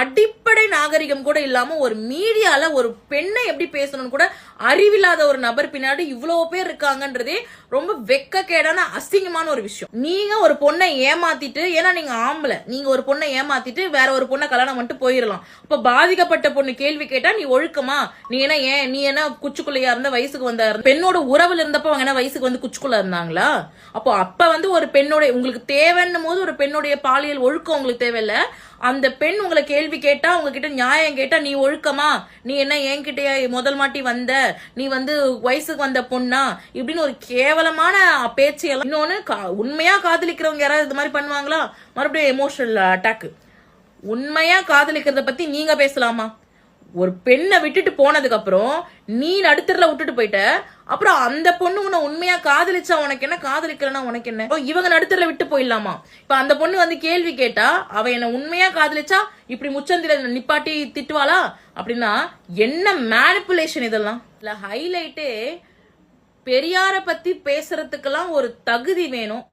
அடிப்படை நாகரிகம் கூட இல்லாம ஒரு மீடியால ஒரு பெண்ணை எப்படி பேசணும்னு கூட அறிவில்லாத ஒரு நபர் பின்னாடி இவ்வளவு பேர் இருக்காங்கன்றதே ரொம்ப வெக்கக்கேடான அசிங்கமான ஒரு விஷயம். நீங்க ஒரு பொண்ணை ஏமாத்திட்டு ஏன்னா நீங்க ஆம்பளை நீங்க ஒரு பொண்ணை ஏமாத்திட்டு வேற ஒரு பொண்ணை கல்யாணம் மட்டும் போயிடலாம் இப்ப பாதிக்கப்பட்ட பொண்ணு கேள்வி கேட்டா நீ ஒழுக்கமா? நீ என்ன ஏன் நீ என்ன குச்சுக்குள்ளையா இருந்த வயசுக்கு வந்த பெண்ணோட உறவுல இருந்தப்ப அவங்க என்ன வயசுக்கு வந்து குச்சுக்குள்ள இருந்தாங்களா? அப்போ அப்ப வந்து ஒரு பெண்ணோட உங்களுக்கு தேவைன்னும் போது ஒரு பெண்ணுடைய பாலியல் ஒழுக்கம் உங்களுக்கு தேவையில்ல. அந்த பெண் உங்களை கேள்வி கேட்டா உங்ககிட்ட நியாயம் கேட்டா நீ ஒழுக்கமா? நீ என்ன என்கிட்டயா முதல் மாட்டி வந்த? நீ வந்து வயசுக்கு வந்த பொண்ணா? இப்படின்னு ஒரு கேவலமான பேச்சையெல்லாம் இன்னொன்னு கா- உண்மையா காதலிக்கிறவங்க யாராவது இது மாதிரி பண்ணுவாங்களா? மறுபடியும் எமோஷனல் அட்டாக் உண்மையா காதலிக்கிறத பத்தி நீங்க பேசலாமா? ஒரு பெண்ணை விட்டுட்டு போனதுக்கு அப்புறம் நீ நடுத்தரில் விட்டுட்டு போயிட்ட அப்புறம் அந்த பொண்ணு உன்னை உண்மையா காதலிச்சா உனக்கு என்ன? காதலிக்கலனா உனக்கு என்ன? இவங்க நடுத்தரில் விட்டு போயிடலாமா? இப்ப அந்த பொண்ணு வந்து கேள்வி கேட்டா அவ என்ன உண்மையா காதலிச்சா? இப்படி முச்சந்தில நிப்பாட்டி திட்டுவாளா? அப்படின்னா என்ன மேனிப்புலேஷன் இதெல்லாம்? இல்ல ஹைலைட்டே பெரியார பத்தி பேசுறதுக்கெல்லாம் ஒரு தகுதி வேணும்.